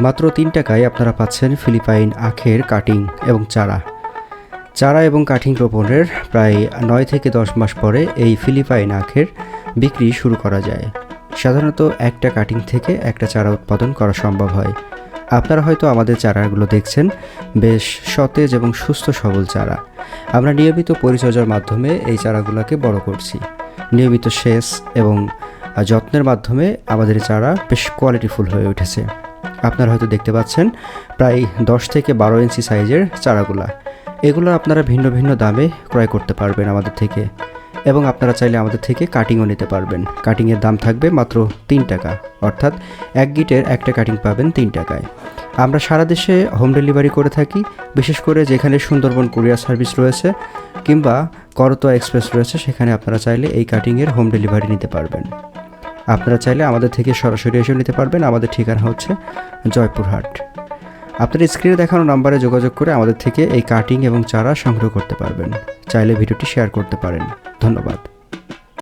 মাত্র তিন টাকায় আপনারা পাচ্ছেন ফিলিপাইন আখের কাটিং এবং চারা। চারা এবং কাঠিং রোপণের প্রায় নয় থেকে দশ মাস পরে এই ফিলিপাইন আখের বিক্রি শুরু করা যায়। সাধারণত একটা কাটিং থেকে একটা চারা উৎপাদন করা সম্ভব হয়। আপনারা হয়তো আমাদের চারাগুলো দেখছেন, বেশ সতেজ এবং সুস্থ সবল চারা। আমরা নিয়মিত পরিচর্যার মাধ্যমে এই চারাগুলোকে বড় করছি। নিয়মিত সেচ এবং যত্নের মাধ্যমে আমাদের চারা বেশ কোয়ালিটিফুল হয়ে উঠেছে। আপনারা হয়তো দেখতে পাচ্ছেন প্রায় দশ থেকে বারো ইঞ্চি সাইজের চারাগুলা। এগুলো আপনারা ভিন্ন ভিন্ন দামে ক্রয় করতে পারবেন আমাদের থেকে এবং আপনারা চাইলে আমাদের থেকে কাটিংও নিতে পারবেন। কাটিংয়ের দাম থাকবে মাত্র তিন টাকা, অর্থাৎ এক গিটের একটা কাটিং পাবেন তিন টাকায়। আমরা সারা দেশে হোম ডেলিভারি করে থাকি, বিশেষ করে যেখানে সুন্দরবন কুরিয়ার সার্ভিস রয়েছে কিংবা করতোয়া এক্সপ্রেস রয়েছে, সেখানে আপনারা চাইলে এই কাটিংয়ের হোম ডেলিভারি নিতে পারবেন। আপনারা চাইলে আমাদের থেকে সরাসরি এসেও নিতে পারবেন। আমাদের ঠিকানা হচ্ছে জয়পুরহাট আপনার স্ক্রিনে দেখানো নাম্বারে যোগাযোগ করে আমাদের থেকে এই কাটিং এবং চারা সংগ্রহ করতে পারবেন। চাইলে ভিডিওটি শেয়ার করতে পারেন। ধন্যবাদ।